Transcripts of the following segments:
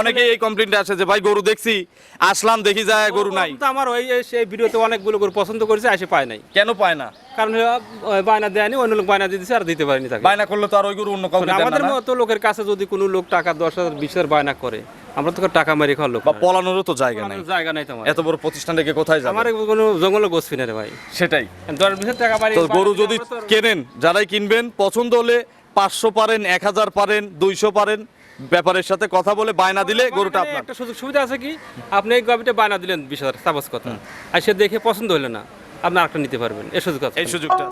অনেকেই এই কমপ্লেন্টে আসে যে ভাই গরু দেখছি আসলাম দেখি যায় গরু নাই। তো আমার ওই সেই ভিডিওতে অনেকগুলো গরু পছন্দ করেছে আসে পায় নাই। কেন পায় না? কারণ বায়না দেয়নি অন্য লোক বায়না আর দিতে পারেনি তাকে। বায়না করলে তো আর ওই গরু অন্য কাউকে আমাদের মতো লোকের কাছে যদি কোনো লোক টাকা দশ হাজার বিশ হাজার বায়না করে আমরা তো টাকা মেরে খাওয়ার লোক বা পলানোরও তো জায়গা নাই। জায়গা নাই তোমার। এত বড় প্রতিষ্ঠান থেকে কোথায় যাবে? আমার কোনো জঙ্গলে না রে ভাই। সেটাই। দশ বিশ টাকা তো গরু যদি কেনেন যারাই কিনবেন পছন্দ হলে পাঁচশো পারেন এক হাজার পারেন দুইশো পারেন ব্যাপারের সাথে কথা বলে বায়না দিলে গরুটা আপনার একটা সুযোগ সুবিধা আছে কি? আপনি এই গাবিটা বায়না দিলেন বিশ হাজার সাপোজ কথা। আর সে দেখে পছন্দ হলো না। আপনি আরেকটা নিতে পারবেন। এই সুযোগ এই সুযোগটা।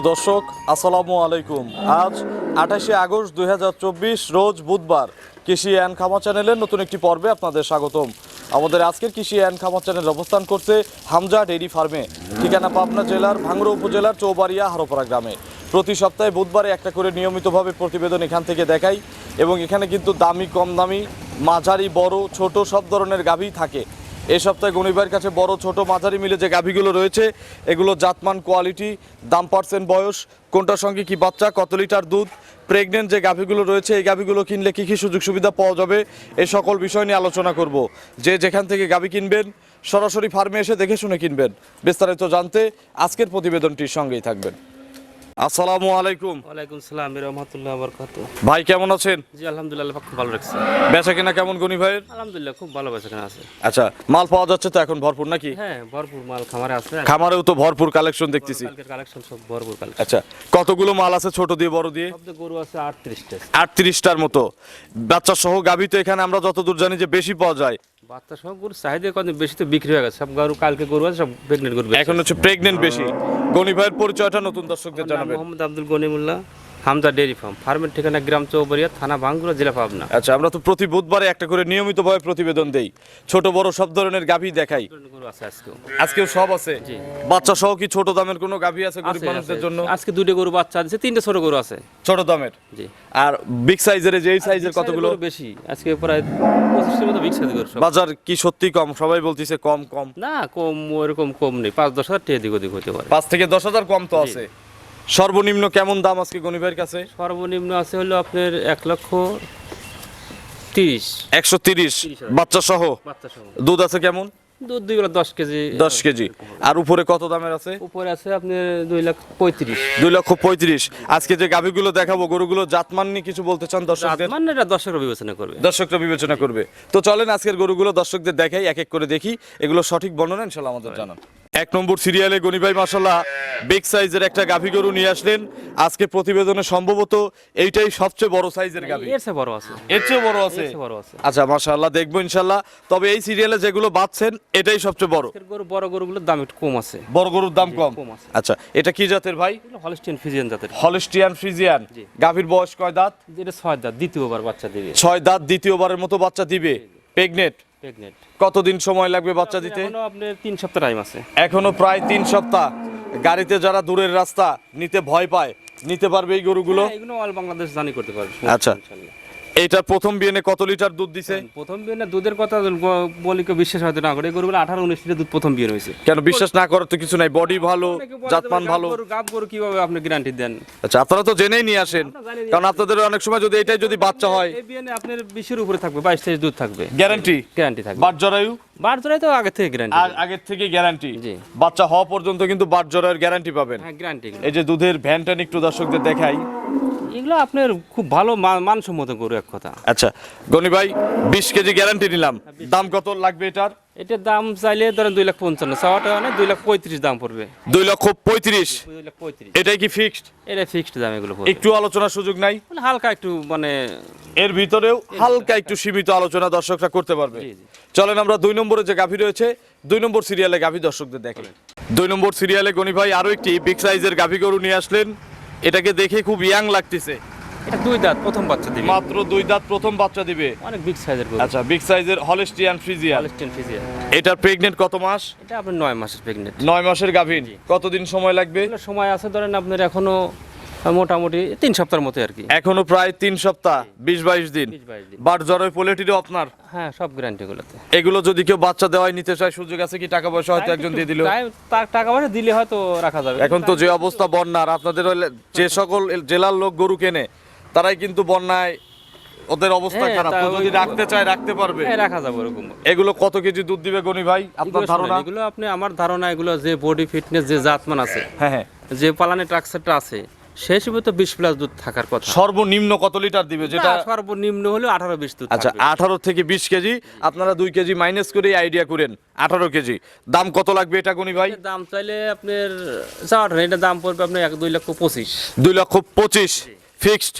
প্রিয় দর্শক, আসসালামু আলাইকুম। আজ আঠাশে আগস্ট দু হাজার চব্বিশ, রোজ বুধবার কৃষি অ্যান্ড খামা চ্যানেলের নতুন একটি পর্বে আপনাদের স্বাগতম। আমাদের আজকের কৃষি অ্যান্ড খামা চ্যানেল অবস্থান করছে হামজা ডেইরি ফার্মে, ঠিকানা পাবনা জেলার ভাঙ্গুড়া উপজেলার চৌবাড়িয়া হারোপাড়া গ্রামে। প্রতি সপ্তাহে বুধবারে একটা করে নিয়মিতভাবে প্রতিবেদন এখান থেকে দেখাই এবং এখানে কিন্তু দামি, কম দামি, মাঝারি, বড়, ছোট সব ধরনের গাভী থাকে। এই সপ্তাহে গণিবার কাছে বড় ছোট মাঝারি মিলে যে গাভীগুলো রয়েছে, এগুলো জাতমান কোয়ালিটি, দাম পার্সেন্ট বয়স, কোনটার সঙ্গে কি বাচ্চা, কত লিটার দুধ প্রেগনেন্ট যে গাভীগুলো রয়েছে, এই গাভীগুলো কিনলে কী কী সুযোগ সুবিধা পাওয়া যাবে এই সকল বিষয় নিয়ে আলোচনা করব। যে যেখান থেকে গাভী কিনবেন, সরাসরি ফার্মে এসে দেখে শুনে কিনবেন, বিস্তারিত জানতে আজকের প্রতিবেদনটির সঙ্গেই থাকবেন। আসসালামু আলাইকুম। ওয়ালাইকুম সালাম রহমতুল্লাহ বরকাত ভাই কেমন আছেন? জি আলহামদুলিল্লাহ খুব ভালো রাখছে বেচা কিনা কেমন গনি ভাইয়ের? আলহামদুলিল্লাহ খুব ভালো বেচা কেনা আছে। আচ্ছা মাল পাওয়া যাচ্ছে তো এখন ভরপুর নাকি? হ্যাঁ ভরপুর মাল খামারে আছে। খামারেও তো ভরপুর কালেকশন দেখতেছি। কালেকশন সব ভরপুর কালেকশন। আচ্ছা কতগুলো মাল আছে ছোট দিয়ে বড় দিয়ে? সব গরু আছে আটত্রিশটা। আটত্রিশটার মতো। বাচ্চা সহ গাভী তো এখানে আমরা যতদূর জানি যে বেশি পাওয়া যায়। বাচ্চা সব গরু চাহিদা কত বেশি তো বিক্রি হয়ে গেছে। সব গরু কালকে গরু আছে সব প্রেগনেন্ট গরু এখন হচ্ছে প্রেগনেন্ট বেশি। গনি ভাইয়ের পরিচয়টা নতুন দর্শকদের জানাবেন। Mohammad Abdul Ganimullah Hamza dairy farm. ফার্মের ঠিকানা গ্রাম চৌবাড়িয়া থানা ভাঙ্গুরা জেলা পাবনা। আচ্ছা আমরা তো প্রতি বুধবারে একটা করে নিয়মিতভাবে প্রতিবেদন দেই। ছোট বড় সব ধরনের গাভী দেখাই। আজকেও। সব আছে? বাচ্চা সহ কি ছোট দামের কোনো গাভী আছে গরিব মানুষদের জন্য? আজকে দুটো গরু বাচ্চা দিচ্ছে তিনটে ছোট গরু আছে। ছোট দামের? জি। আর বিগ সাইজের যে এই সাইজের কতগুলো? বেশি। আজকে প্রায় পঁচিশের মতো বিক্রি গরু সব। বাজার কি সত্যি কম? সবাই বলতিছে কম কম। না কম ওরকম কম নেই। পাঁচ দশ হাজার টাকা দিক ওদিক হতে পারে। পাঁচ থেকে দশ হাজার কম তো আছে। সর্বনিম্ন কেমন দাম আজকে গনি ভাইয়ের কাছে? সর্বনিম্ন আছে হলো আপনার এক লক্ষ তিরিশ। একশো তিরিশ। বাচ্চা সহ বাচ্চা সহ দুধ আছে কেমন? দুধ দুই বেলা দশ কেজি। দশ কেজি। আর উপরে কত দামের আছে? উপরে আছে আপনার দুই লাখ পঁয়ত্রিশ। দুই লক্ষ পঁয়ত্রিশ। আজকে যে গাভীগুলো দেখাবো গরুগুলো জাতমান নিয়ে কিছু বলতে চান দর্শকদের? এটা দর্শকরা বিবেচনা করবে। দর্শকরা বিবেচনা করবে। তো চলেন আজকের গরুগুলো দর্শকদের দেখাই এক এক করে দেখি। এগুলো সঠিক বর্ণনা ইনশাল্লাহ আমাদের জানান। এক নম্বর সিরিয়ালে গনিভাই মাসাল্লাহ বিগ সাইজের একটা গাভী গরু নিয়ে আসলেন। আজকে প্রতিবেদনে সম্ভবত এইটাই সবচেয়ে বড় সাইজের গাভী। এর চেয়ে বড় আছে। এর চেয়ে বড় আছে। আচ্ছা মাশাআল্লাহ দেখব ইনশাল্লাহ তবে এই সিরিয়ালে যেগুলো বাঁচছেন এটাই সবচেয়ে বড়। গরু বড় গরুগুলোর দাম একটু কম আছে। বড় গরুর দাম কম। আচ্ছা এটা কি জাতের ভাই? হলস্টিয়ান ফিজিয়ান জাতের। Holstein Friesian. গাভীর বয়স কয় দাঁত? এটা ছয় দাঁত দ্বিতীয়বার বাচ্চা দিবে। ছয় দাঁত দ্বিতীয়বারের মতো বাচ্চা দিবে। প্রেগনেট প্রেগনেন্ট কতদিন সময় লাগবে বাচ্চা দিতে? এখনও আপনার তিন সপ্তাহ টাইম আছে। এখনও প্রায় তিন সপ্তাহ। গাড়িতে যারা দূরের রাস্তা নিতে ভয় পায় নিতে পারবে এই গরুগুলো? হ্যাঁ, এগুলো অল বাংলাদেশ জানি করতে পারবে আচ্ছা। এইটা প্রথম বিয়েনে কত লিটার দুধ দিছে? প্রথম বিয়ে না দুধের কথা বলি কেউ বিশ্বাস হয়তো না করে। এই গরুগুলো আঠারো উনিশ লিটার দুধ প্রথম বিয়ে হয়েছে কেন বিশ্বাস না করার তো কিছু নাই? বডি ভালো জাতমান ভালো। গাব গরু কীভাবে আপনি গ্যারান্টি দেন? আচ্ছা আপনারা তো জেনেই নিয়ে আসেন। কারণ আপনাদের অনেক সময় যদি এটাই যদি বাচ্চা হয় এই বিয়ে আপনার বিশের উপরে থাকবে বাইশ তেইশ দুধ থাকবে। গ্যারান্টি গ্যারান্টি থাকবে। বাট জরায়ু? বার জোড়াই তো আগে থেকে গ্যারান্টি আর আগের থেকে গ্যারান্টি বাচ্চা হওয়া পর্যন্ত কিন্তু বাট জরায়ের গ্যারান্টি পাবেন। হ্যাঁ গ্যারান্টি এই যে দুধের ভ্যানটান একটু দর্শকদের দেখাই। এগুলো আপনার খুব ভালো মানসম্মত গরু এক কথা। আচ্ছা গনি ভাই বিশ কেজি গ্যারান্টি নিলাম। দাম কত লাগবে এটার? এটার দাম চাইলে ধরেন দুই লাখ পঞ্চান্ন চাওয়াটা মানে দুই লাখ পঁয়ত্রিশ দাম পড়বে। দুই লক্ষ পঁয়ত্রিশ? দুই লাখ পঁয়ত্রিশ। এটাই কি ফিক্সড এটা ফিক্সড দাম এগুলো একটু আলোচনার সুযোগ নাই? মানে হালকা একটু মানে এর ভিতরেও হালকা একটু সীমিত আলোচনা দর্শকরা করতে পারবে। চলেন আমরা দুই নম্বরে যে গাভী রয়েছে দুই নম্বর সিরিয়ালে গাভী দর্শকদের দেখেন দুই নম্বর সিরিয়ালে গনি ভাই আরও একটি বিগ সাইজের গাভী গরু নিয়ে আসলেন। এটাকে দেখে খুব ইয়াং লাগতেছে। এটা দুই দাঁত প্রথম বাচ্চা দিবে। মাত্র দুই দাঁত প্রথম বাচ্চা দিবে। অনেক বিগ সাইজের গরু। আচ্ছা বিগ সাইজের হলেস্টিয়ান ফ্রিজিয়ান হলস্টেইন ফ্রিজিয়ান এটার প্রেগনেন্ট কত মাস? এটা আপনার নয় মাসের প্রেগনেন্ট নয় মাসের গাভীন। কতদিন সময় লাগবে? সময় আছে ধরেন আপনার এখনও মোটামুটি তিন সপ্তাহের মতো আর কি। এখনও প্রায় তিন সপ্তাহ বিশ বাইশ দিন। বাট জ্বরের পোলেটিরও আপনার? হ্যাঁ সব গ্যারান্টি গুলোতে এগুলো যদি কেউ বাচ্চা নিতে চায় সুযোগ আছে কি টাকা পয়সা হয়তো একজন দিয়ে দিল? টাকা পয়সা দিলে হয়তো রাখা যাবে। এখন তো যে অবস্থা বন্যার আপনাদের যে সকল জেলার লোক গরু কেনে তারাই কিন্তু বন্যায় ওদের অবস্থা হ্যাঁ, খারাপ। যদি রাখতে চায় রাখতে পারবে। হ্যাঁ, রাখা যাবে এগুলো কত কেজি দুধ দিবে গনি ভাই? আপনার ধারণা? এগুলো আপনি আমার ধারণা এগুলো যে বডি ফিটনেস যে জাতমান আছে হ্যাঁ হ্যাঁ। যে পালানের ট্রাকসারটা আছে সেই হিসেবে তো বিশ প্লাস দুধ থাকার কথা। সর্বনিম্ন কত লিটার দিবে যেটা সর্বনিম্ন হলে আঠারো বিশ দুধ আচ্ছা আঠারো থেকে বিশ কেজি আপনারা দুই কেজি মাইনাস করে আইডিয়া করেন আঠারো কেজি। দাম কত লাগবে এটা গনি ভাই? দাম চাইলে আপনার চাওয়াটা এটা দাম পড়বে আপনার এক দুই লক্ষ পঁচিশ। দুই লক্ষ পঁচিশ ফিক্সড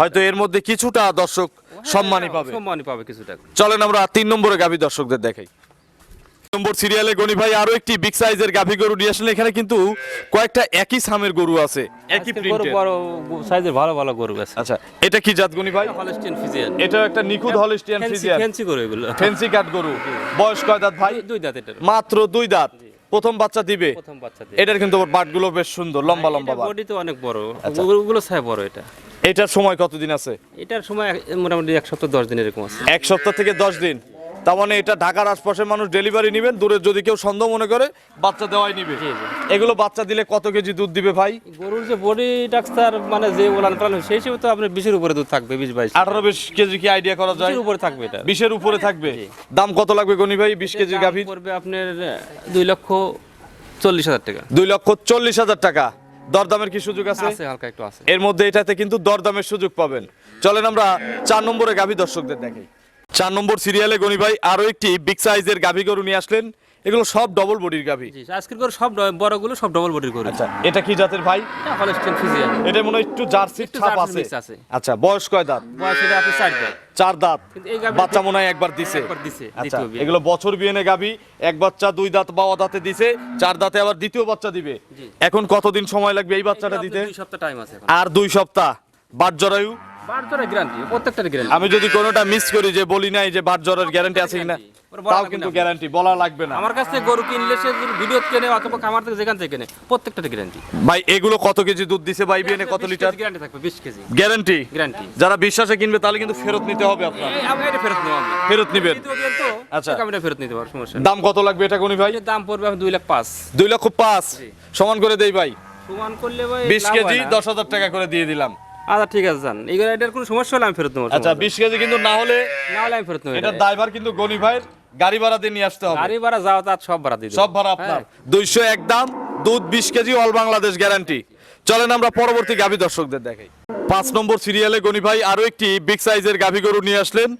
হয়তো এর মধ্যে কিছুটা দর্শক সম্মানই পাবে। সম্মানই পাবে কিছুটা। চলেন আমরা তিন নম্বরে গাভী দর্শকদের দেখাই। নম্বর সিরিয়ালে গনি ভাই আরও একটি বিগ সাইজের গাভী গরু নিয়ে আসলে এখানে কিন্তু কয়েকটা একই সামের গরু আছে একই প্রিন্টের বড় সাইজের ভালো ভালো গরু আছে। আচ্ছা এটা কি জাত গনি ভাই? হলস্টেইন ফিজিয়ান এটা একটা নিখুঁত হলিস্টিয়ান ফ্রিজিয়ান ফ্যান্সি গরু এগুলো। ফেন্সি কাট গরু। বয়স কয় দাঁত ভাই? দুই দাঁত এটার। মাত্র দুই দাঁত। প্রথম বাচ্চা দিবে? প্রথম বাচ্চা দিয়ে এটার কিন্তু বাটগুলো বেশ সুন্দর লম্বা লম্বা বাট। বডি তো অনেক বড়। আচ্ছা। ওগুলো ছায় বড় এটা। এটার সময় কতদিন আছে? এটার সময় মোটামুটি এক সপ্তাহ দশ দিন এরকম আছে। এক সপ্তাহ থেকে দশ দিন। তার মানে এটা ঢাকার আশপাশের মানুষ ডেলিভারি নেবেন দূরে যদি কেউ সন্দেহ মনে করে বাচ্চা দেওয়াই নিবে। এগুলো বাচ্চা দিলে কত কেজি দুধ দিবে ভাই? গরুর যে বডি ডাক্তার মানে যে ওলান পালান সেই হিসেবে তো আপনার বিশের উপরে দুধ থাকবে বিশ বাইশ। আঠারো বিশ কেজি কি আইডিয়া করা যায়? উপরে থাকবে এটা। বিশের উপরে থাকবে। দাম কত লাগবে গনি ভাই বিশ কেজি গাভী পড়বে আপনার দুই লক্ষ চল্লিশ হাজার টাকা। দুই লক্ষ চল্লিশ হাজার টাকা। দরদামের কি সুযোগ আছে? আছে হালকা একটু আছে। এর মধ্যে এটাতে কিন্তু দরদামের সুযোগ পাবেন। চলেন আমরা চার নম্বরে গাভী দর্শকদের দেখাই। চার নম্বর সিরিয়ালে গনি ভাই আরও একটি বিগ সাইজের গাভী গরু নিয়ে আসলেন। এগুলো সব ডবল বডির গাভী। আজকের গরু সব বড়গুলো সব ডবল বডির গরু। আচ্ছা এটা কি জাতের ভাই? হলস্টেইন এটা মনে হয় একটু জার্সির ছাপ আছে। আচ্ছা বয়স কয় দাঁত? বয়স এটা আপনি চার দাঁত। চার দাঁত। বাচ্চা মনে হয় একবার দিছে। একবার দিছে, আচ্ছা এগুলো বছর বিয়েনে গাভী এক বাচ্চা দুই দাঁত বা দাঁতে দিছে চার দাঁতে আবার দ্বিতীয় বাচ্চা দিবে। এখন কতদিন সময় লাগবে এই বাচ্চাটা দিতে? দুই সপ্তাহ টাইম আছে আর দুই সপ্তাহ। বাট জরায়ু আমি যদি কোনোটা মিস করি যে বলি নাই যে বাট জ্বরের গ্যারান্টি আছে কিনা তাও কিন্তু গ্যারান্টি বলা লাগবে না। আমার কাছ গরু কিনলে সে ভিডিও কেনে অথবা খামার থেকে যেখান থেকে কেনে প্রত্যেকটার গ্যারান্টি ভাই এগুলো কত কেজি দুধ দিছে ভাই কত লিটার গ্যারান্টি থাকবে বিশ কেজি। গ্যারান্টি গ্যারান্টি যারা বিশ্বাসে কিনবে তাহলে কিন্তু ফেরত নিতে হবে আপনার। আমি এটা ফেরত নেব আমি ফেরত নিবেন। আচ্ছা। আচ্ছা আমি এটা ফেরত নিতে পারব সমস্যা। দাম কত লাগবে এটা কোনি ভাই? দাম পড়বে আমি দুই লাখ পাঁচ। দুই লক্ষ পাঁচ। সমান করে দেই ভাই। সমান করলে ভাই বিশ লাভ কেজি হয় না। দশ হাজার টাকা করে দিয়ে দিলাম। আচ্ছা ঠিক আছে জান এগুলো এটার কোনো সমস্যা হলে আমি ফেরত নেব আচ্ছা বিশ কেজি কিন্তু না হলে না হলে আমি ফেরত নেব এটা। ড্রাইভার কিন্তু গনি ভাইয়ের গাড়ি ভাড়া দিয়ে নিয়ে আসতে হবে। গাড়ি ভাড়া যাওয়া তার সব ভাড়া দিয়ে সব ভাড়া আপনার। হ্যাঁ। দুইশো এক দাম দুধ বিশ কেজি অল বাংলাদেশ গ্যারান্টি। চলেন আমরা পরবর্তী গাভী দর্শকদের দেখাই। পাঁচ নম্বর সিরিয়ালে গনি ভাই আরও একটি বিগ সাইজের গাভী গরু নিয়ে আসলেন।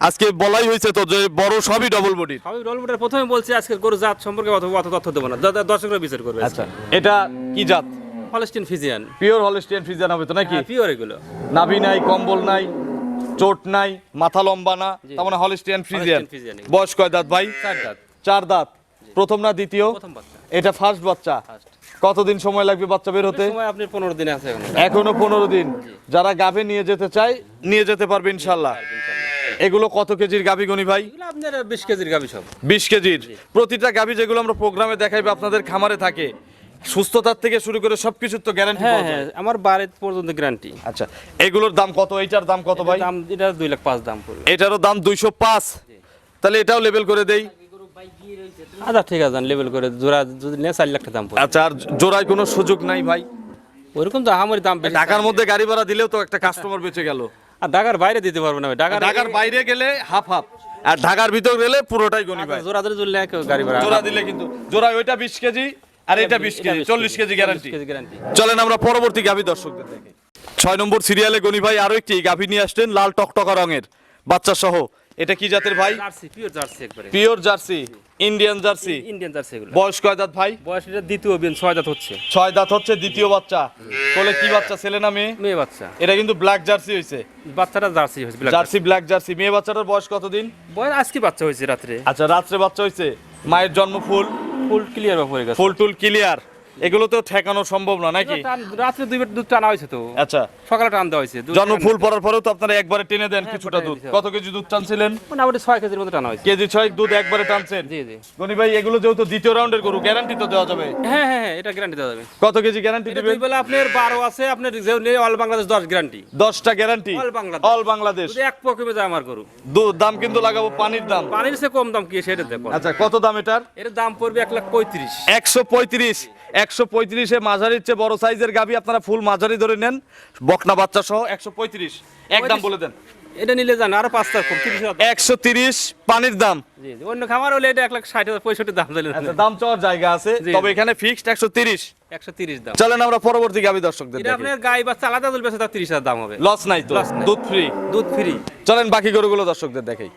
আজকে বলাই হয়েছে তো যে বড় সবই ডবল বডির আমি রোলবোর্ডের প্রথমে বলছি আজকে গরু জাত সম্পর্কে অত তথ্য দেবো না। দর্শকরা বিচার করবে আচ্ছা এটা কি জাত? Holstein Friesian pure Holstein Friesian হবে তো নাকি? হ্যাঁ পিওর এগুলো। নাভি নাই কম্বল নাই চোট নাই মাথা লম্বা না তার মানে হলস্টিয়ান ফ্রিজিয়ান বয়স কয় দাঁত ভাই? চার দাঁত। চার দাঁত। প্রথম না দ্বিতীয়? এটা ফার্স্ট বাচ্চা। কতদিন সময় লাগবে বাচ্চা বের হতে? সময় আপনি পনেরো দিনে আছে এখনও। পনেরো দিন। যারা গাভে নিয়ে যেতে চায় নিয়ে যেতে পারবে ইনশাল্লাহ এগুলো কত কেজির গাভি গনি ভাই? এগুলো আপনার বিশ কেজির গাবি সব। বিশ কেজির। প্রতিটা গাভি যেগুলো আমরা প্রোগ্রামে দেখাইবে আপনাদের খামারে থাকে। সুস্থতার থেকে শুরু করে সবকিছুর তো গ্যারান্টি হ্যাঁ হ্যাঁ আমার বারে পর্যন্ত গ্যারান্টি আচ্ছা এগুলোর দাম কত? এইটার দাম কত ভাই? দাম এটা দুই লাখ পাঁচ দাম পড়বে। এটারও দাম দুইশো পাঁচ। তাহলে এটাও লেবেল করে দেই। আচ্ছা ঠিক আছে লেবেল করে জোড়া যদি নেয় চার লাখ দাম পড়বে। আচ্ছা আর জোড়ায় কোনো সুযোগ নাই ভাই? ওইরকম তো আমার দাম বেশি ঢাকার মধ্যে গাড়ি ভাড়া দিলেও তো একটা কাস্টমার বেঁচে গেল। আর ঢাকার বাইরে দিতে পারব না ভাই। ঢাকার ঢাকার বাইরে গেলে হাফ হাফ আর ঢাকার ভিতর গেলে পুরোটাই গনি ভাই। জোড়া ভাড়া জোড়া দিলে কিন্তু জোড়া ওইটা বিশ কেজি আর এটা বিশ কেজি চল্লিশ কেজি গ্যারান্টি কেজি গ্যারান্টি চলেন আমরা পরবর্তী গাভী দর্শকদের দেখি। ছয় নম্বর সিরিয়ালে গনি ভাই আরও একটি গাভী নিয়ে আসলেন লাল টকটকা রঙের বাচ্চা সহ। এটা কি জাতের ভাই? পিওর জার্সি একবারে। Pure Jersey Indian Jersey Indian Jersey এগুলো। বয়স কয় দাঁত ভাই? বয়স এটা দ্বিতীয় বিন ছয় দাঁত হচ্ছে। ছয় দাঁত হচ্ছে দ্বিতীয় বাচ্চা। কোলে কি বাচ্চা ছেলে না মেয়ে? মেয়ে বাচ্চা। এটা কিন্তু ব্ল্যাক জার্সি হয়েছে বাচ্চাটা জার্সি হয়েছে জার্সি ব্ল্যাক জার্সি মেয়ে বাচ্চাটার বয়স কতদিন। বয়স আজকে বাচ্চা হয়েছে রাত্রে। আচ্ছা রাত্রে বাচ্চা হয়েছে মায়ের জন্ম ফুল ফুল ক্লিয়ার গেছে। ফুল টুল ক্লিয়ার এগুলো তো ঠেকানো সম্ভব না নাকি? রাত্রে দুই দুধ টানা হয়েছে তো। আচ্ছা। সকালে টান দেওয়া হয়েছে। জন্ম ফুল পড়ার পরেও তো আপনারা একবারে টেনে দেন হ্যাঁ, কিছুটা দুধ। কত কেজি দুধ টানছিলেন? মোটামুটি ছয় কেজির মতো টানা হয়েছে। কেজি ছয় দুধ একবারে টানছেন? জি জি। গনি ভাই এগুলো যেহেতু দ্বিতীয় রাউন্ডের গরু গ্যারান্টি তো দেওয়া যাবে। হ্যাঁ হ্যাঁ হ্যাঁ এটা গ্যারান্টি দেওয়া যাবে। কত কেজি গ্যারান্টি দিবেন? দুই বেলা আপনার বারো আছে আপনার যে অল বাংলাদেশ দশ গ্যারান্টি দশটা guarantee All Bangladesh. All Bangladesh এক পকেমে যায় আমার গরু। দু- দাম কিন্তু লাগাবো পানির দাম। পানির সে কম দাম কি সেটা দেখো। আচ্ছা কত দাম এটার? এর দাম পড়বে এক লাখ পঁয়ত্রিশ। একশো পঁয়ত্রিশ একশো পঁয়ত্রিশে মাঝারির চেয়ে বড় সাইজের গাবি আপনারা ফুল মাঝারি ধরে নেন। বকনা বাচ্চা সহ একশো পঁয়ত্রিশ। এক দাম বলে দেন। এটা নিলে যান আরও পাঁচটা একশো তিরিশ পানির দাম। অন্য খামার হলে এটা এক লাখ ষাট হাজার পঁয়ষট্টি দাম দিলে আচ্ছা দাম চাওয়ার জায়গা আছে তবে এখানে ফিক্সড একশো তিরিশ। একশো তিরিশ দাম। চলেন আমরা পরবর্তী গাবি দর্শকদের আপনার গাই বাচ্চা আলাদা তার তিরিশ হাজার দাম হবে। লস নাই তো দুধ ফ্রি দুধ ফ্রি চলেন বাকি গরুগুলো দর্শকদের দেখাই।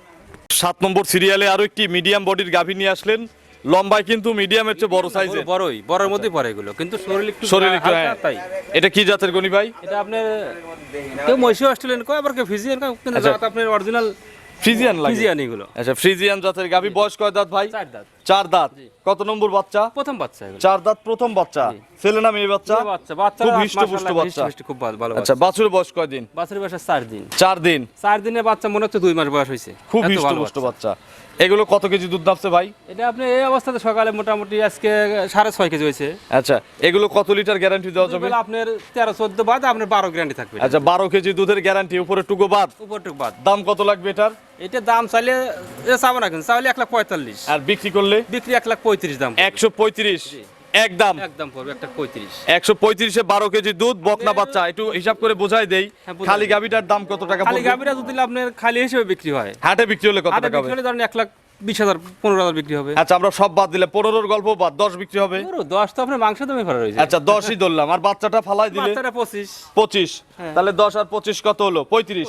সাত নম্বর সিরিয়ালে আরও একটি মিডিয়াম বডির গাভী নিয়ে আসলেন। লম্বায় কিন্তু মিডিয়ামের চেয়ে বড় সাইজে বড়ই বড়ের মধ্যে পড়ে এগুলো কিন্তু শরীর একটু শরীর একটু হ্যাঁ। তাই। এটা কি জাতের গনি ভাই? এটা আপনার কেউ মহিষী অস্ট্রেলিয়ান কয় আবার কেউ ফিজিয়ান কয় কিন্তু আচ্ছা। আপনার অরিজিনাল ফ্রিজিয়ান লাগে। ফিজিয়ান এগুলো। আচ্ছা ফ্রিজিয়ান জাতের গাভী বয়স কয় দাঁত ভাই? চার দাঁত। চার দাঁত। কত নম্বর বাচ্চা? প্রথম বাচ্চা এগুলো। চার দাঁত প্রথম বাচ্চা। ছেলে না মেয়ে বাচ্চা? বাচ্চা। বাচ্চা খুব হৃষ্টপুষ্ট বাচ্চা। খুব ভালো ভালো আচ্ছা বাছুর বয়স কয় দিন? বাচ্চার বয়স চার দিন। চার দিন? চার দিনের বাচ্চা মনে হচ্ছে দুই মাস বয়স হয়েছে। খুব হৃষ্টপুষ্ট বাচ্চা। এগুলো কত কেজি দুধ নামছে ভাই? এটা আপনি এই অবস্থাতে সকালে মোটামুটি আজকে সাড়ে ছয় কেজি হয়েছে। আচ্ছা এগুলো কত লিটার গ্যারান্টি দেওয়া যাবে? আপনার তেরো চোদ্দ বাদ আপনার বারো গ্যারান্টি থাকবে। আচ্ছা বারো কেজি দুধের গ্যারান্টি উপরে টুকু বাদ? উপরটুক বাদ। দাম কত লাগবে এটার? এটা দাম চাইলে এ চাবো না কিন্তু চাইলে এক লাখ পঁয়তাল্লিশ। আর বিক্রি করলে? বিক্রি এক লাখ পঁয়ত্রিশ দাম। একশো পঁয়ত্রিশ। একদম। একদম পড়বে একটা পঁয়ত্রিশ। একশো পঁয়ত্রিশে বারো কেজি দুধ বকনা বাচ্চা একটু হিসাব করে বোঝাই দেই। হ্যাঁ, খালি দেই। গাভিটার দাম কত টাকা খালি গাভীরা যদি আপনার খালি হিসেবে বিক্রি হয়। হাটে বিক্রি হলে কত টাকা বিক্রি হবে? হলে ধরেন এক লাখ বিশ হাজার পনেরো হাজার বিক্রি হবে। আচ্ছা আমরা সব বাদ দিলে পনেরোর গল্প বাদ দশ বিক্রি হবে। দশ তো আপনার মাংস দামে রয়েছে। আচ্ছা দশই ধরলাম। আর বাচ্চাটা ফালাই দিলে? বাচ্চাটা পঁচিশ। পঁচিশ। তাহলে দশ আর পঁচিশ কত হলো? পঁয়ত্রিশ।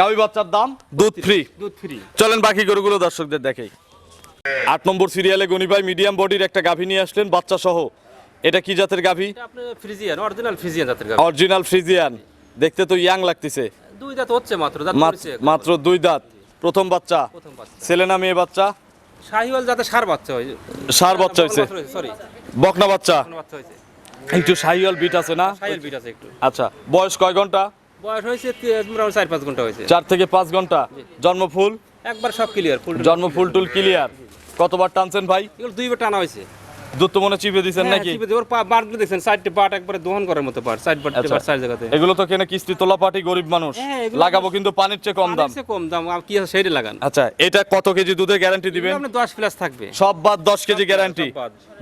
গাভি বাচ্চার দাম দুধ ফ্রি দুধ ফ্রি চলেন বাকি গরুগুলো দর্শকদের দেখাই। আট নম্বর সিরিয়ালে গনিভাই মিডিয়াম বডির একটা গাভী নিয়ে আসলেন বাচ্চা সহ এটা কি জাতের গাভী? ফ্রিজিয়ান অরিজিনাল ফ্রিজিয়ান জাতের গাভী। অরিজিনাল ফ্রিজিয়ান দেখতে তো ইয়াং লাগতেছে। দুই দাঁত হচ্ছে মাত্র দাঁত মাত্র দুই দাঁত। প্রথম বাচ্চা। প্রথম বাচ্চা। ছেলে না মেয়ে বাচ্চা? শাহিওয়াল যাতে সার বাচ্চা হয় সার বাচ্চা হয়েছে। সরি বকনা বাচ্চা। একটু সাহিয়াল বিট আছে না? শাহিওয়াল বিট আছে একটু। আচ্ছা বয়স কয় ঘণ্টা? বয়স হয়েছে মোটামুটি চার পাঁচ ঘণ্টা হয়েছে। চার থেকে পাঁচ ঘণ্টা। জন্ম ফুল একবার সব ক্লিয়ার ফুল জন্ম ফুল টুল ক্লিয়ার কতবার টানছেন ভাই? এগুলো দুইবার টানা হয়েছে। দুধ তো মনে চিপে দিচ্ছেন হ্যাঁ, নাকি? চিপে দিয়ে। ওর পা বাটগুলো দেখছেন সাইডে বাট একবারে দহন করার মতো পাট সাইড আচ্ছা। সাইড জায়গাতে। এগুলো তো কেনে কিস্তি তোলা পাটি গরিব মানুষ। হ্যাঁ, লাগাবো কিন্তু পানির চেয়ে কম দাম। কম দাম আর কি আছে সেইটা লাগান। আচ্ছা এটা কত কেজি দুধের গ্যারান্টি দিবেন? আপনি দশ প্লাস থাকবে। সব বাদ দশ কেজি গ্যারান্টি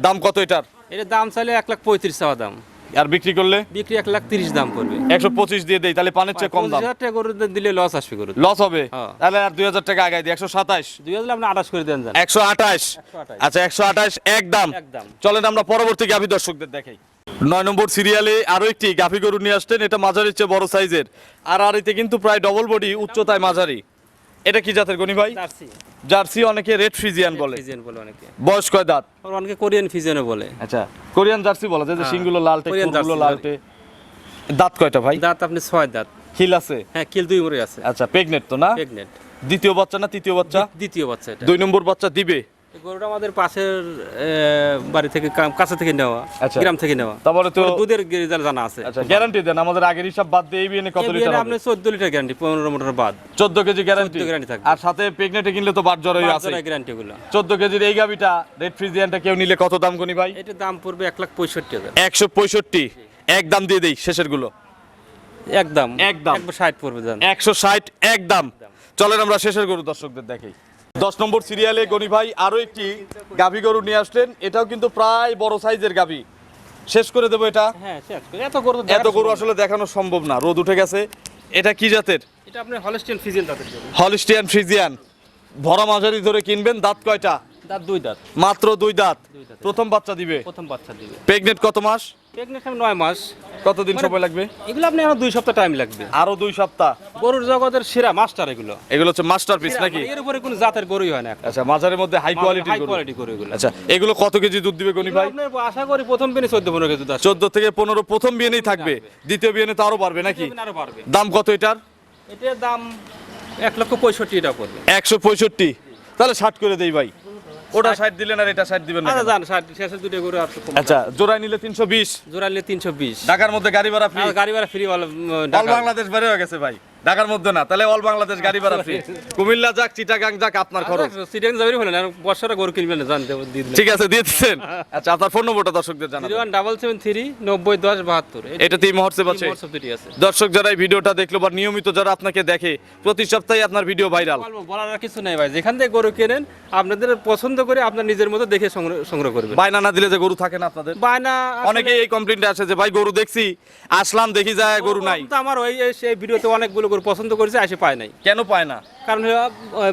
দাম কত এটার? এর দাম চাইলে এক লাখ পঁয়ত্রিশ চাওয়া দাম। আর বিক্রি করলে? বিক্রি এক লাখ তিরিশ দাম পড়বে। একশো পঁচিশ দিয়ে দেই তাহলে পানির চেয়ে কম দাম। হাজার টাকা গরু দিলে লস আসবে গরু লস হবে? হ্যাঁ। তাহলে আর দুই হাজার টাকা আগাই দিই একশো সাতাশ। দুই হাজার আপনি আঠাশ করে দেন একশো আঠাশ? আচ্ছা একশো আঠাশ একদম একদম। চলেন আমরা পরবর্তী গাভী দর্শকদের দেখাই। নয় নম্বর সিরিয়ালে আরও একটি গাভী গরু নিয়ে আসতেন এটা মাঝারির চেয়ে বড় সাইজের আর আর এতে কিন্তু প্রায় ডবল বডি উচ্চতায় মাঝারি। এটা কি জাতের গনি ভাই? জার্সি। জার্সি অনেকে রেড ফ্রিজিয়ান বলে। ফিজিয়ান বলে অনেকে। বয়স কয় দাঁত? অনেকে কোরিয়ান ফ্রিজিয়ান বলে। আচ্ছা কোরিয়ান জার্সি বলা যায় যে সিং সিংগুলো লালটে গুলো লালতে লালটে। দাঁত কয়টা ভাই? দাঁত আপনি ছয় দাঁত। খিল আছে? হ্যাঁ কিল দুই মুড়ি আছে। আচ্ছা প্রেগনেট তো না? প্রেগনেন্ট দ্বিতীয় বাচ্চা না তৃতীয় বাচ্চা? দ্বিতীয় বাচ্চা এটা। দুই নম্বর বাচ্চা দিবে? গরুটা আমাদের পাশের বাড়ি থেকে কাছে থেকে নেওয়া আচ্ছা। গ্রাম থেকে নেওয়া। তারপরে তো দুধের রেজাল্ট জানা আছে। আচ্ছা গ্যারান্টি দেন আমাদের আগের হিসাব বাদ দিয়ে কত লিটার আপনি চোদ্দ লিটার গ্যারান্টি পনেরো মোটর বাদ। 14 কেজি গ্যারান্টি 14 guarantee থাকবে। আর সাথে প্রেগনেটে কিনলে তো বাট জ্বরই আছে। গ্যারান্টি গুলো। 14 কেজির এই গাবিটা রেড ফ্রিজিয়ানটা কেউ নিলে কত দাম কোনি ভাই? এটার দাম পড়বে এক লাখ পঁয়ষট্টি হাজার। 165 এক দাম দিয়ে দেই শেষেরগুলো। একদম একদম। একবার ষাট পড়বে দাম 160 এক দাম। চলেন আমরা শেষের গরু দর্শকদের দেখাই। দশ নম্বর সিরিয়ালে গনি ভাই আরও একটি গাভী গরু নিয়ে আসলেন। এটাও কিন্তু প্রায় বড় সাইজের গাভী। শেষ করে দেবো এটা? হ্যাঁ। এত গরু এত গরু আসলে দেখানো সম্ভব না। রোদ উঠে গেছে। এটা কি জাতের? না। এটা আপনি হলস্টিয়ান ফিজিয়ান দাঁতের হলিস্টিয়ান ফ্রিজিয়ান ভরা মাঝারি ধরে কিনবেন। দাঁত কয়টা? দাঁত দুই দাঁত। মাত্র দুই দাঁত। প্রথম বাচ্চা দিবে। প্রথম বাচ্চা দিবে। প্রেগনেট কত মাস? প্রেগনেন্ট নয় মাস। কতদিন সময় লাগবে? এগুলো আপনি এখন দুই সপ্তাহ টাইম লাগবে। আরও দুই সপ্তাহ? গরুর জগতের সেরা মাস্টার এগুলো। এগুলো হচ্ছে মাস্টার পিস নাকি? এর উপরে কোনো জাতের গরুই হয় না আচ্ছা মাঝারের মধ্যে হাই কোয়ালিটি হাই কোয়ালিটি গরু। এগুলো। আচ্ছা এগুলো কত কেজি দুধ দিবে গনি ভাই? আপনার আশা করি প্রথম দিনে চোদ্দ পনেরো কেজি দুধ আসবে। চোদ্দ থেকে পনেরো প্রথম বিয়েনেই থাকবে। দ্বিতীয় বিয়েনে তো আরও বাড়বে নাকি? আরও বাড়বে। দাম কত এটার? এটার দাম এক লক্ষ পঁয়ষট্টি টাকা পড়বে। একশো পঁয়ষট্টি। তাহলে ষাট করে দেই ভাই। ওটা ষাট দিলেন আর এটা ষাট দিবেন না আচ্ছা জান ষাট শেষের দুটো গরু আর কম আচ্ছা জোড়া নিলে তিনশো বিশ জোড়া নিলে তিনশো বিশ। ঢাকার মধ্যে গাড়ি ভাড়া ফ্রি গাড়ি ভাড়া ফ্রি অল বাংলাদেশ বাইরে হয়ে গেছে ভাই। ঢাকার মধ্যে না তাহলে অল বাংলাদেশ গাড়ি ভাড়া ফ্রি কুমিল্লা যাক চিটাগাং যাক আপনার খরচ। সিটিং যাবি হলেন আর বর্ষাটা গরু কিনবেন না জানতে ঠিক আছে দিয়ে দিচ্ছেন। আচ্ছা আপনার ফোন নম্বরটা দর্শকদের জিরো জানাবেন ওয়ান ডাবল সেভেন থ্রি নব্বই দশ বাহাত্তর। এটা তিন মুহূর্তে আছে। দর্শক যারা এই ভিডিওটা দেখল বা নিয়মিত যারা আপনাকে দেখে প্রতি সপ্তাহে আপনার ভিডিও ভাইরাল বলার আর কিছু নেই ভাই। যেখান থেকে গরু কেনেন আপনাদের পছন্দ করে আপনার নিজের মতো দেখে সংগ্রহ করবেন। বায়না না দিলে যে গরু থাকে না আপনাদের? বায়না আসলে- অনেকে এই কমপ্লেনটা আসে যে ভাই গরু দেখছি আসলাম দেখি যায় গরু নাই। তো আমার ওই সেই ভিডিওতে অনেকগুলো গরু পছন্দ করেছে আসে পায় নাই। কেন পায় না? কারণ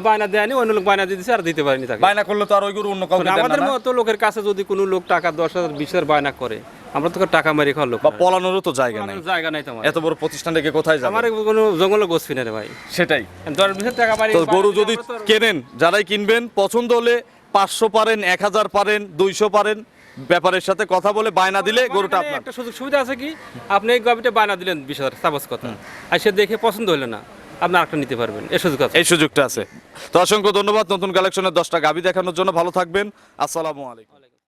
বায়না দেয়নি অন্য লোক বায়না দিয়ে আর দিতে পারেনি তাকে। বায়না করলে তো আর ওই গরু অন্য কাউকে আমাদের মতো লোকের কাছে যদি কোনো লোক টাকা দশ হাজার বিশ হাজার বায়না করে আমরা তো টাকা মেরে খাওয়ার লোক বা পলানোরও তো জায়গা নাই। জায়গা নাই তোমার এত বড় প্রতিষ্ঠান থেকে কোথায় যাবে? আমার কোনো জঙ্গলে গোছ ফিনে রে ভাই। সেটাই। দশ বিশ টাকা মারি তো গরু যদি কেনেন যারাই কিনবেন পছন্দ হলে পাঁচশো পারেন এক হাজার পারেন দুইশো পারেন ব্যাপারের সাথে কথা বলে বায়না দিলে গরুটা আপনার। একটা সুযোগ সুবিধা আছে কি? আপনি এই গাবিটা বায়না দিলেন বিশ হাজার সাপোজ কথা। আর সে দেখে পছন্দ হলো না। আপনি আরেকটা নিতে পারবেন এই সুযোগ আছে। এই সুযোগটা আছে। তো অসংখ্য ধন্যবাদ নতুন কালেকশনের দশটা গাবি দেখানোর জন্য। ভালো থাকবেন। আসসালামু আলাইকুম।